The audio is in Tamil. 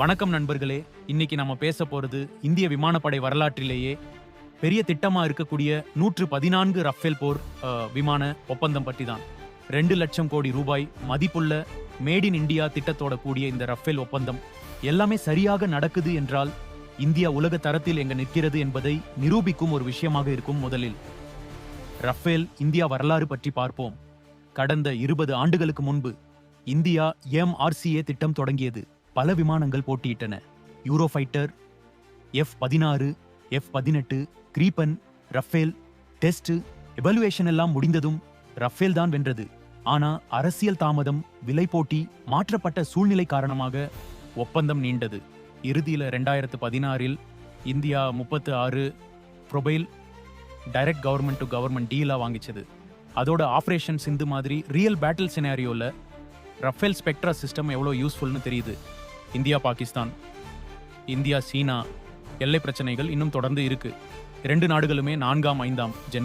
வணக்கம் நண்பர்களே. இன்னைக்கு நம்ம பேச போறது இந்திய விமானப்படை வரலாற்றிலேயே பெரிய திட்டமா இருக்கக்கூடிய நூற்று பதினான்கு ரஃபேல் போர் விமான ஒப்பந்தம் பற்றி தான் ரெண்டு லட்சம் கோடி ரூபாய் மதிப்புள்ள மேட் இன் இந்தியா திட்டத்தோட கூடிய இந்த ரஃபேல் ஒப்பந்தம் எல்லாமே சரியாக நடக்குது என்றால் இந்தியா உலக தரத்தில் எங்க நிற்கிறது என்பதை நிரூபிக்கும் ஒரு விஷயமாக இருக்கும் முதலில். ரஃபேல் இந்தியா வரலாறு பற்றி பார்ப்போம். கடந்த இருபது ஆண்டுகளுக்கு முன்பு இந்தியா எம்ஆர்சிஏ திட்டம் தொடங்கியது. பல விமானங்கள் போட்டியிட்டன. யூரோஃபைட்டர் எஃப் பதினாறு எஃப் பதினெட்டு கிரீப்பன் ரஃபேல் டெஸ்ட் எவலுவேஷன் எல்லாம் முடிந்ததும் ரஃபேல் தான் வென்றது. ஆனா அரசியல் தாமதம் விலை போட்டி மாற்றப்பட்ட சூழ்நிலை காரணமாக ஒப்பந்தம் நீண்டது. இறுதியில் ரெண்டாயிரத்து பதினாறில் இந்தியா முப்பத்து ஆறு profile direct government to government டீலாக வாங்கிச்சது. அதோட ஆப்ரேஷன் சிந்து மாதிரி ரியல் பேட்டில் சினாரியோவில் ரஃபேல் ஸ்பெக்ட்ரா சிஸ்டம் எவ்வளோ யூஸ்ஃபுல்னு தெரியுது. இந்தியா பாகிஸ்தான் இந்தியா சீனா எல்லை பிரச்சனைகள் இன்னும் தொடர்ந்து இருக்கு. இரண்டு நாடுகளுமே நான்காம் ஐந்தாம் ஜென்